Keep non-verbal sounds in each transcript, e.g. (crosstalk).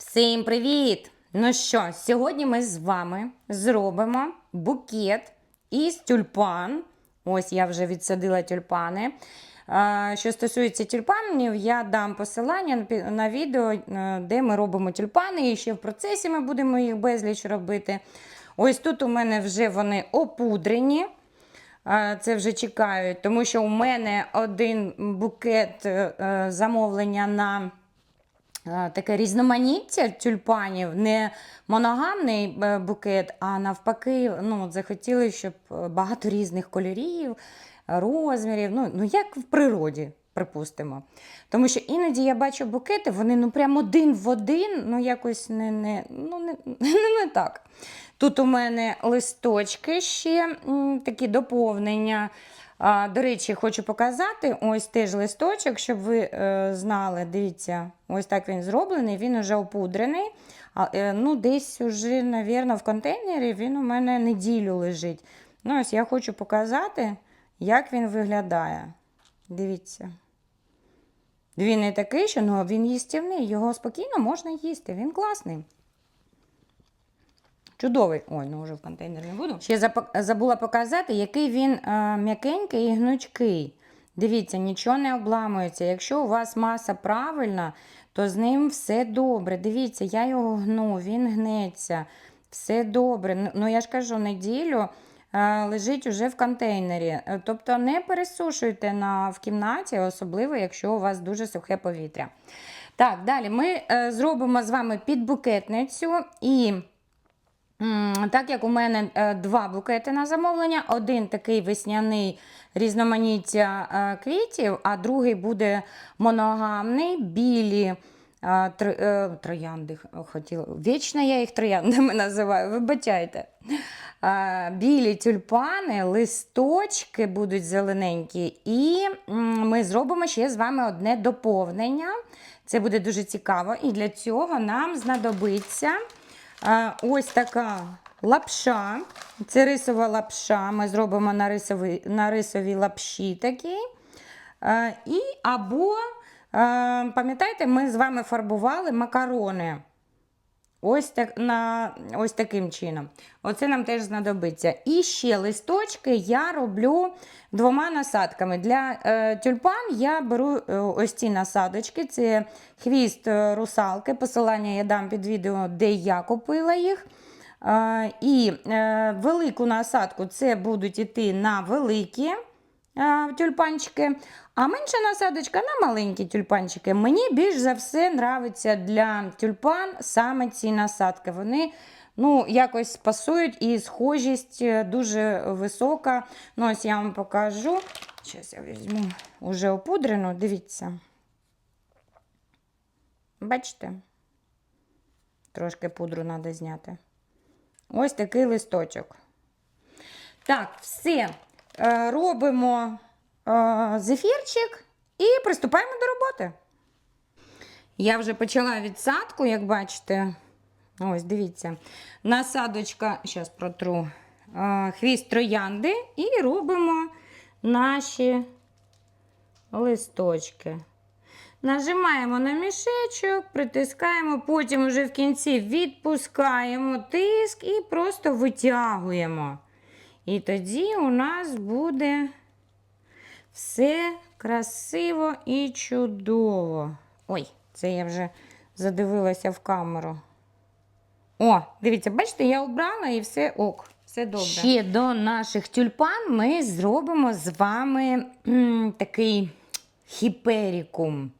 Всім привіт! Ну що, сьогодні ми з вами зробимо букет із тюльпан. Ось я вже відсадила тюльпани. Що стосується тюльпанів, я дам посилання на відео, е, де ми робимо тюльпани, і ще в процесі ми будемо їх безліч робити. Ось тут у мене вже вони опудрені. Це вже чекають, тому що у мене один букет е, е, замовлення на таке різноманіття тюльпанів, не моногамний е, букет, а навпаки, ну, захотіли, щоб е, багато різних кольорів, розмірів, ну, ну як в природі. Припустимо. Тому що іноді я бачу букети, вони ну прям один в один, ну якось не, не, ну, не, не, (laughs) не так. Тут у мене листочки ще такі доповнення. А, до речі, хочу показати ось теж листочок, щоб ви е, знали. Дивіться, ось так він зроблений, він вже опудрений. А, е, ну, десь уже, мабуть, в контейнері він у мене неділю лежить. Ну, ось я хочу показати, як він виглядає. Дивіться. Він не такий, що ну, він їстівний, його спокійно можна їсти, він класний. Чудовий. Ой, ну вже в контейнер не буду. Ще забула показати, який він е, м'якенький і гнучкий. Дивіться, нічого не обламується. Якщо у вас маса правильна, то з ним все добре. Дивіться, я його гну, він гнеться. Все добре. Ну, Ну, я ж кажу, неділю е, лежить уже в контейнері. Е, Тобто не пересушуйте на, в кімнаті, особливо, якщо у вас дуже сухе повітря. Так, далі ми зробимо з вами підбукетницю і. Так як у мене е, два букети на замовлення, один такий весняний різноманіття е, квітів, а другий буде моногамний, білі е, тр- троянди. Хотіла. Вічно я їх трояндами (laughs) називаю, вибачайте. Білі тюльпани, листочки будуть зелененькі, і ми зробимо ще з вами одне доповнення. Це буде дуже цікаво, і для цього нам знадобиться. Ось така лапша. Це рисова лапша. Ми зробимо на рисовій, на рисовій лапші такі. І або, пам'ятаєте, ми з вами фарбували макарони. Ось, так, на, ось таким чином. Оце нам теж знадобиться. І ще листочки я роблю двома насадками. Для е, тюльпан я беру е, ось ці насадочки. Це хвіст е, русалки. Посилання я дам під відео, де я купила їх. Е, і е, велику насадку це будуть іти на великі е, тюльпанчики, а менша насадочка на маленькі тюльпанчики. Мені більш за все нравиться для тюльпан саме ці насадки. Вони ну, якось пасують і схожість е, дуже висока. Ну, ось я вам покажу. Зараз я візьму уже опудрену, дивіться. Бачите? Трошки пудру треба зняти. Ось такий листочок. Так, все. Е, Робимо зефірчик і приступаємо до роботи. Я вже почала відсадку, як бачите. Ось, дивіться. Насадочка, зараз протру е, хвіст троянди і робимо наші листочки. Нажимаємо на мішечок, притискаємо, потім вже в кінці відпускаємо тиск і просто витягуємо. І тоді у нас буде все красиво і чудово. Ой, це я вже задивилася в камеру. О, дивіться, бачите, я обрала і все ок, все добре. Ще до наших тюльпан ми зробимо з вами такий хіперікум.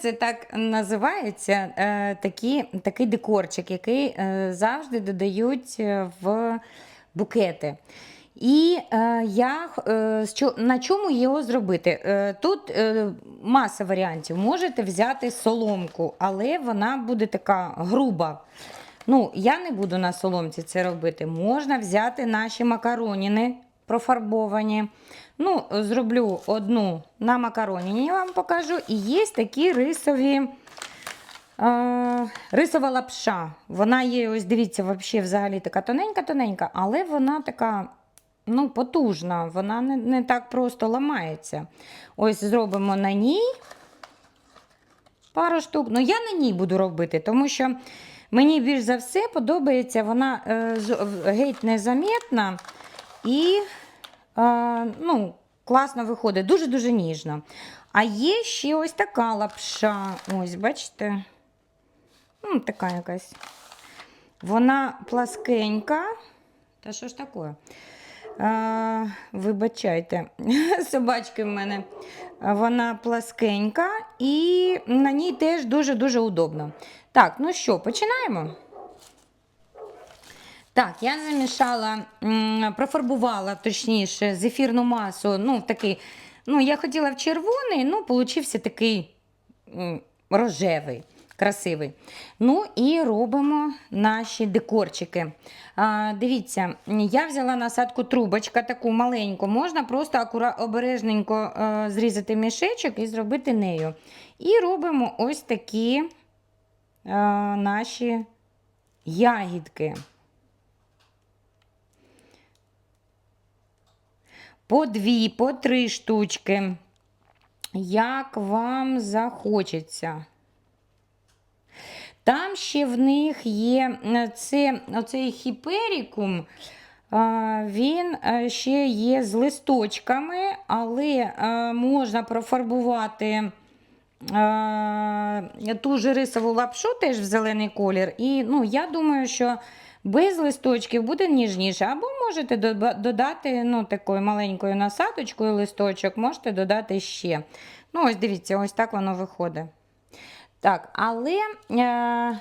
Це так називається е, такі, такий декорчик, який е, завжди додають е, в букети. І е, я, е, на чому його зробити? Е, тут е, маса варіантів. Можете взяти соломку, але вона буде така груба. Ну, я не буду на соломці це робити. Можна взяти наші макароніни профарбовані. Ну, зроблю одну на макароніні, я вам покажу. І є такі рисові. Е, рисова лапша. Вона є, ось дивіться, взагалі така тоненька-тоненька, але вона така ну, потужна, вона не, не так просто ламається. Ось зробимо на ній пару штук. Ну, я на ній буду робити, тому що мені більш за все подобається, вона е, геть незамітна і е, ну, класно виходить, дуже-дуже ніжно. А є ще ось така лапша. Ось, бачите? Ну, така якась. Вона пласкенька. Та що ж таке? А, вибачайте, (laughs) собачки в мене. Вона пласкенька і на ній теж дуже-дуже удобно. Так, ну що, починаємо? Так, я замішала, профарбувала точніше зефірну масу. Ну, такий, ну, я хотіла в червоний, ну, получився такий рожевий, красивий. Ну і робимо наші декорчики. А, дивіться, я взяла насадку трубочка, таку маленьку. Можна просто акура... обережненько е, зрізати мішечок і зробити нею. І робимо ось такі е, наші ягідки. По дві, по три штучки. Як вам захочеться. Там ще в них є е, це, оцей хіперікум, він е, ще є з листочками, але е, можна профарбувати ту же рисову лапшу теж в зелений колір. І ну, я думаю, що без листочків буде ніжніше. Або можете додати ну, такою маленькою насадочкою листочок, можете додати ще. Ну, ось дивіться, ось так воно виходить. Так, але е,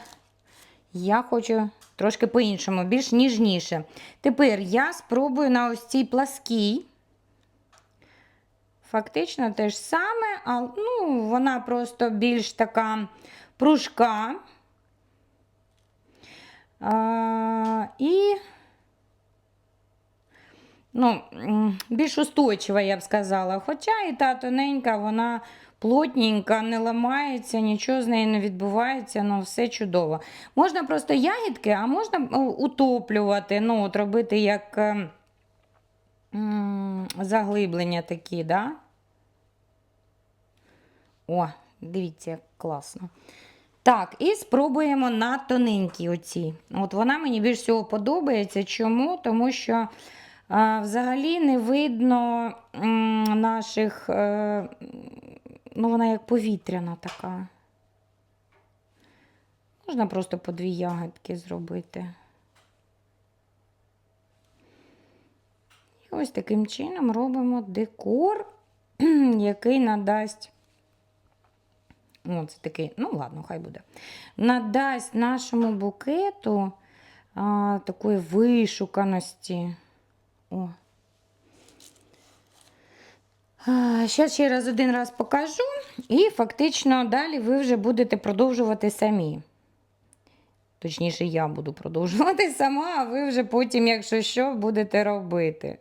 я хочу трошки по-іншому, більш ніжніше. Тепер я спробую на ось цій пласкій. Фактично те ж саме, а ну, вона просто більш така пружка. А, і ну, більш устойчива, я б сказала. Хоча і та тоненька, вона плотненька, не ламається, нічого з нею не відбувається, ну все чудово. Можна просто ягідки, а можна утоплювати, ну, от робити як е, м, заглиблення такі, да? О, дивіться, як класно. Так, і спробуємо на тоненькій оці. От вона мені більш всього подобається. Чому? Тому що а, взагалі не видно м, наших, е, ну вона як повітряна така. Можна просто по дві ягодки зробити. І ось таким чином робимо декор, (clears throat) який надасть. О, такий, ну ладно, хай буде. Надасть нашому букету а, такої вишуканості. О. Зараз ще раз один раз покажу, і фактично далі ви вже будете продовжувати самі. Точніше, я буду продовжувати (laughs) сама, а ви вже потім, якщо що, будете робити.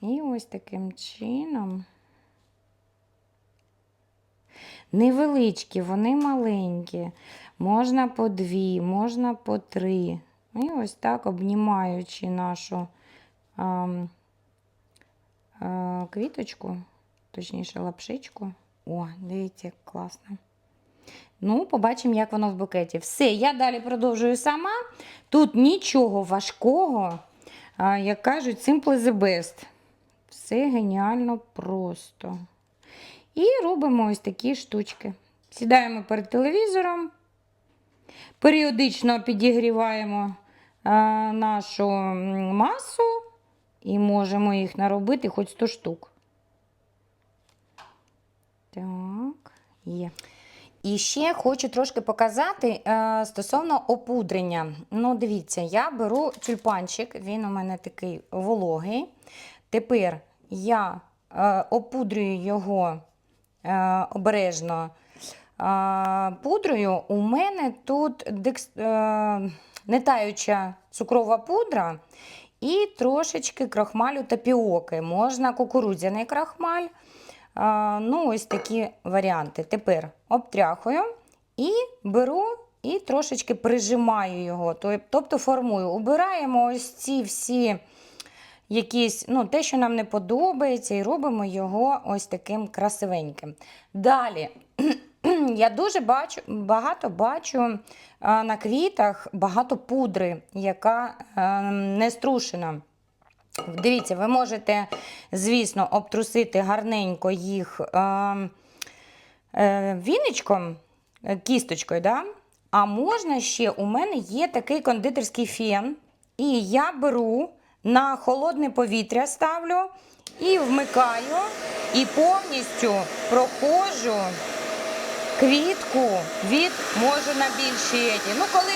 І ось таким чином. Невеличкі, вони маленькі. Можна по дві, можна по три. І ось так, обнімаючи нашу е, квіточку, точніше, лапшичку. О, дивіться, як класно. Ну, побачимо, як воно в букеті. Все, я далі продовжую сама. Тут нічого важкого, як кажуть, simple the best. Все геніально просто. І робимо ось такі штучки. Сідаємо перед телевізором, періодично підігріваємо нашу масу і можемо їх наробити хоч 100 штук. Так, є. І ще хочу трошки показати е, стосовно опудрення. Ну, дивіться, я беру тюльпанчик, він у мене такий вологий. Тепер я е, опудрюю його е, обережно е, пудрою. У мене тут декс, е, нетаюча цукрова пудра і трошечки крахмалю тапіоки. Можна кукурудзяний крахмаль. Ну, ось такі варіанти. Тепер обтряхую і беру і трошечки прижимаю його, тобто формую. Убираємо ось ці всі якісь, ну, те, що нам не подобається, і робимо його ось таким красивеньким. Далі (clears throat) Я дуже бачу, багато бачу на квітах багато пудри, яка не струшена. Дивіться, ви можете, звісно, обтрусити гарненько їх е, віничком, е, кісточкою, да? а можна ще, у мене є такий кондитерський фен, і я беру на холодне повітря ставлю і вмикаю, і повністю проходжу квітку від може на більші. Ну, коли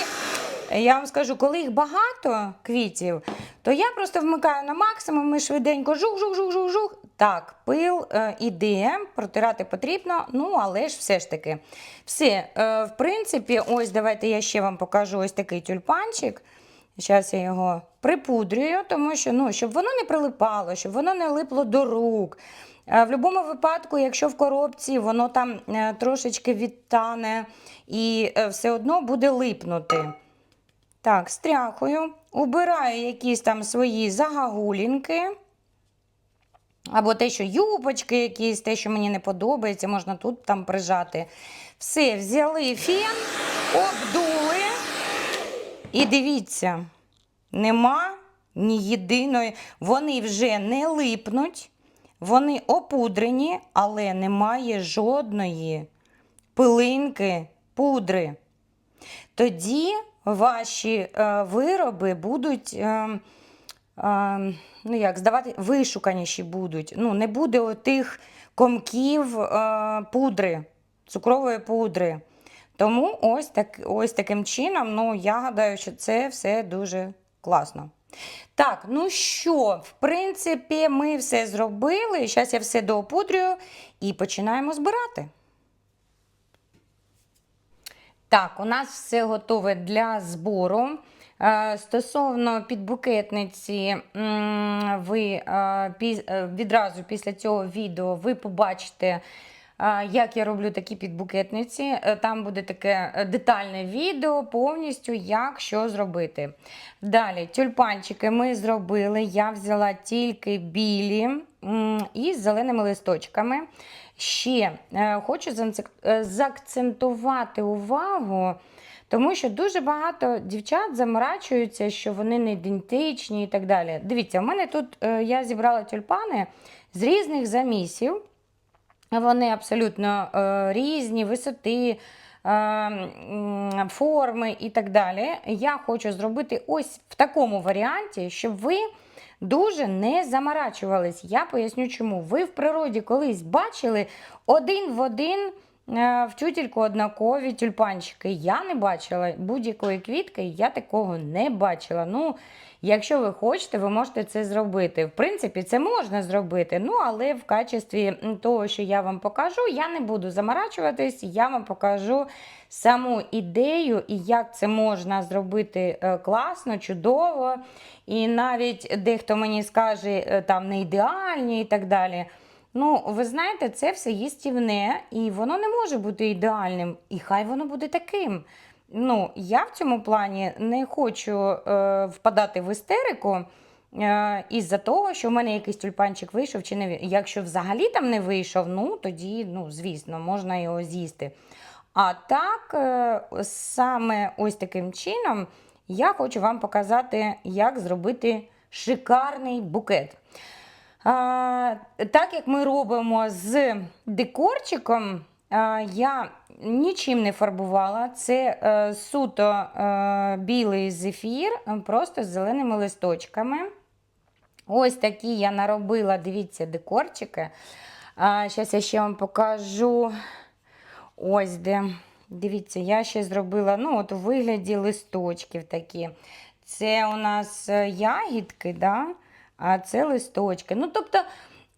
я вам скажу, коли їх багато квітів, то я просто вмикаю на максимум і швиденько жух-жух-жух-жух-жух. Так, пил е, іде, протирати потрібно, ну але ж все ж таки. Все, е, в принципі, ось давайте я ще вам покажу ось такий тюльпанчик. Зараз я його припудрюю, тому що ну, щоб воно не прилипало, щоб воно не липло до рук. Е, В будь-якому випадку, якщо в коробці воно там е, трошечки відтане і е, все одно буде липнути. Так, стряхую, убираю якісь там свої загагулінки. Або те, що юбочки якісь, те, що мені не подобається, можна тут там прижати. Все, взяли фен, обдули. І дивіться, нема ні єдиної. Вони вже не липнуть, вони опудрені, але немає жодної пилинки пудри. Тоді ваші е, вироби будуть. Е, е, ну як, здавати, вишуканіші будуть. Ну, не буде отих комків е, пудри, цукрової пудри. Тому ось, так, ось таким чином, ну, я гадаю, що це все дуже класно. Так, ну що, в принципі, ми все зробили. Зараз я все доопудрюю і починаємо збирати. Так, у нас все готове для збору. Е, Стосовно підбукетниці, ви е, е, відразу після цього відео ви побачите, як я роблю такі підбукетниці. Е, Там буде таке е, детальне відео повністю, як що зробити. Далі, тюльпанчики ми зробили. Я взяла тільки білі із зеленими листочками. Ще е, хочу заакцентувати увагу. Тому що дуже багато дівчат заморачуються, що вони не ідентичні і так далі. Дивіться, у мене тут я зібрала тюльпани з різних замісів. Вони абсолютно е, різні, висоти, е, форми і так далі. Я хочу зробити ось в такому варіанті, щоб ви дуже не заморачувались. Я поясню, чому. Ви в природі колись бачили один в один. Е, В тютельку однакові тюльпанчики. Я не бачила будь-якої квітки, я такого не бачила. Ну, якщо ви хочете, ви можете це зробити. В принципі, це можна зробити. Ну, але в качестві того, що я вам покажу, я не буду заморачуватись, я вам покажу саму ідею і як це можна зробити е, класно, чудово. І навіть дехто мені скаже, е, там не ідеальні і так далі. Ну, ви знаєте, це все їстівне, і воно не може бути ідеальним. І хай воно буде таким. Ну, я в цьому плані не хочу е, впадати в істерику е, із-за того, що в мене якийсь тюльпанчик вийшов, чи не якщо взагалі там не вийшов, ну тоді, ну, звісно, можна його з'їсти. А так, е, саме ось таким чином я хочу вам показати, як зробити шикарний букет. Так як ми робимо з декорчиком, я нічим не фарбувала. Це е, суто е, білий зефір, е, просто з зеленими листочками. Ось такі я наробила, дивіться, декорчики. Зараз я ще вам покажу. Ось де. Дивіться, я ще зробила ну, от у вигляді листочків такі. Це у нас ягідки, да? А це листочки. Ну, тобто,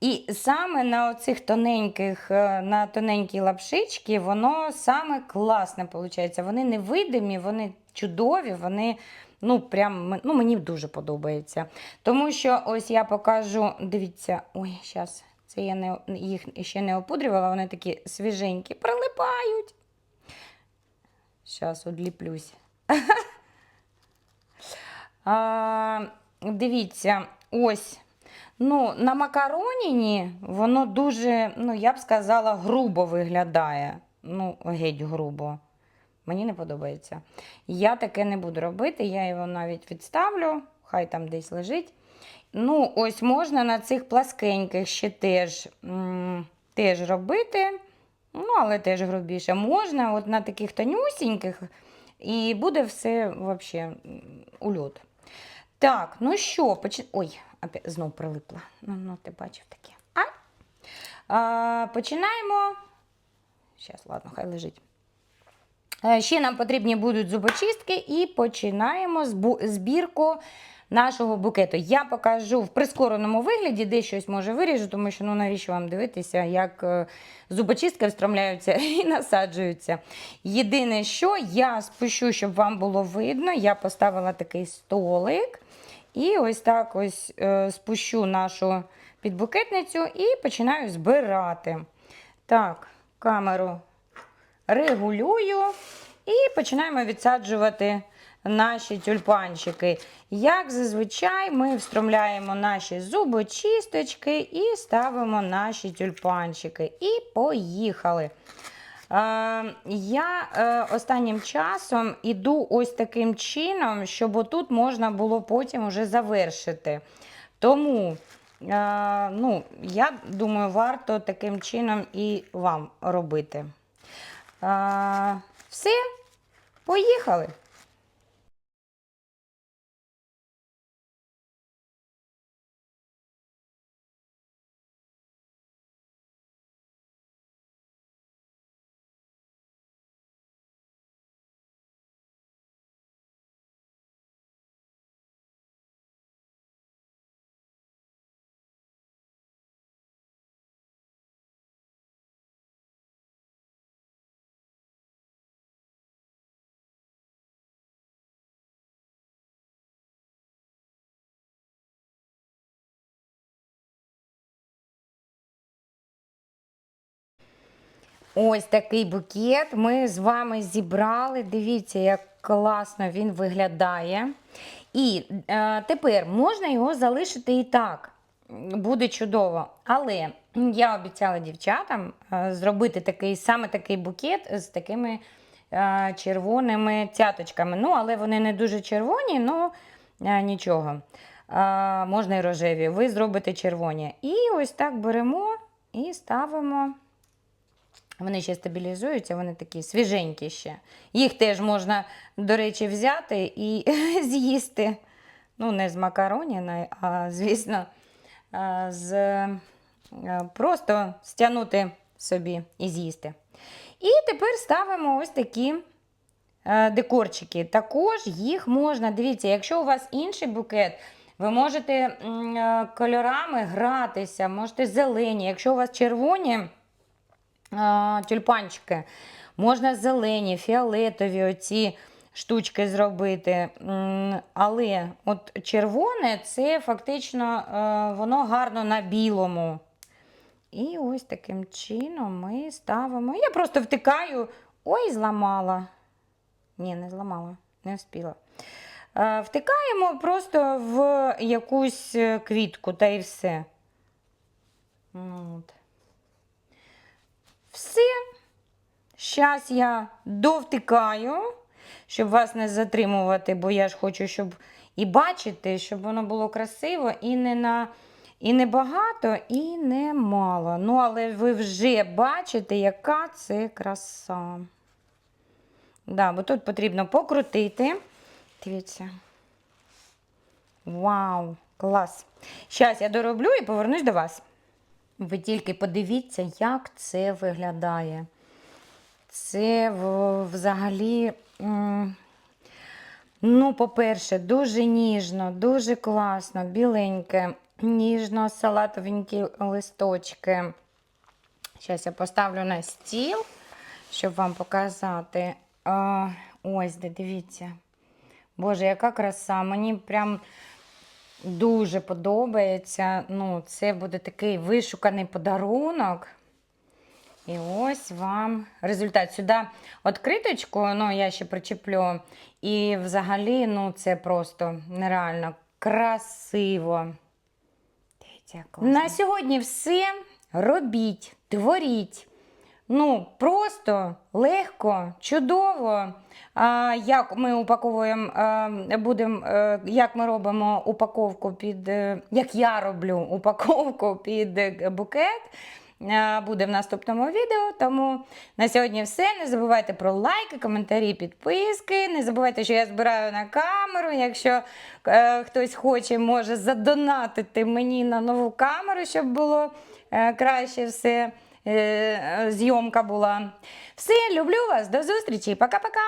і саме на оцих тоненьких, е, на тоненькій лапшички, воно саме класне виходить. Вони невидимі, вони чудові, вони. Ну, прям ну, мені дуже подобається. Тому що ось я покажу, дивіться, ой, зараз, це я не, їх ще не опудрювала, вони такі свіженькі, прилипають. Зараз одліплюсь. (laughs) Дивіться, ось. Ну, на макароніні воно дуже, ну, я б сказала, грубо виглядає. ну, геть грубо. Мені не подобається. Я таке не буду робити, я його навіть відставлю, хай там десь лежить. Ну, ось можна на цих пласкеньких ще теж, теж робити, ну, але теж грубіше. Можна от на таких тонюсіньких, і буде все взагалі ульот. Так, ну що, поч... Ой, опять знов прилипла. Ну, ну ти бачив таке. А? А, починаємо. Зараз, ладно, хай лежить. Е, Ще нам потрібні будуть зубочистки і починаємо збірку нашого букету. Я покажу в прискореному вигляді, де щось може виріжу, тому що ну навіщо вам дивитися, як е, зубочистки встромляються (laughs) і насаджуються. Єдине, що я спущу, щоб вам було видно, я поставила такий столик. І ось так ось е, спущу нашу підбукетницю і починаю збирати. Так, камеру регулюю і починаємо відсаджувати наші тюльпанчики. Як зазвичай, ми встромляємо наші зубочисточки і ставимо наші тюльпанчики. І поїхали. Е, я е, останнім часом іду ось таким чином, щоб отут можна було потім вже завершити. Тому, е, ну, я думаю, варто таким чином і вам робити. Все, поїхали. Ось такий букет ми з вами зібрали. Дивіться, як класно він виглядає. І е, тепер можна його залишити і так. Буде чудово. Але я обіцяла дівчатам е, зробити такий саме такий букет з такими е, червоними цяточками. Ну, але вони не дуже червоні, ну е, нічого. Е, можна і рожеві. Ви зробите червоні. І ось так беремо і ставимо. Вони ще стабілізуються, вони такі свіженькі ще. Їх теж можна, до речі, взяти і (laughs) з'їсти. Ну, не з макароніна, а, звісно, з, е, просто стягнути собі і з'їсти. І тепер ставимо ось такі е, декорчики. Також їх можна, дивіться, якщо у вас інший букет, ви можете е, кольорами гратися, можете зелені. Якщо у вас червоні тюльпанчики. Можна зелені, фіолетові оці штучки зробити. Але от червоне це фактично е, воно гарно на білому. І ось таким чином ми ставимо. Я просто втикаю. Ой, зламала. Ні, не зламала, не встигла. Е, Втикаємо просто в якусь е, квітку та і все. От. Все. Зараз я довтикаю, щоб вас не затримувати, бо я ж хочу, щоб і бачити, щоб воно було красиво, і не на. І не багато, і не мало. Ну, але ви вже бачите, яка це краса. Да, бо тут потрібно покрутити. Дивіться. Вау, клас. Зараз я дороблю і повернусь до вас. Ви тільки подивіться, як це виглядає. Це взагалі, ну, по-перше, дуже ніжно, дуже класно, біленьке, ніжно, салатовенькі листочки. Зараз я поставлю на стіл, щоб вам показати. Ось, де дивіться. Боже, яка краса. Мені прям дуже подобається. Ну, це буде такий вишуканий подарунок. І ось вам результат. Сюди відкриточку, ну, я ще причеплю. І взагалі, ну, це просто нереально красиво. Дивіться. На сьогодні все. Робіть, творіть. Ну, просто легко, чудово. А, як ми упаковуємо, будемо, е, як ми робимо упаковку під, е, як я роблю упаковку під е, букет. Буде в наступному відео. Тому на сьогодні все. Не забувайте про лайки, коментарі, підписки. Не забувайте, що я збираю на камеру. Якщо хтось хоче, може задонатити мені на нову камеру, щоб було краще все. Е, Зйомка була. Все, люблю вас, до зустрічі. Пока-пока.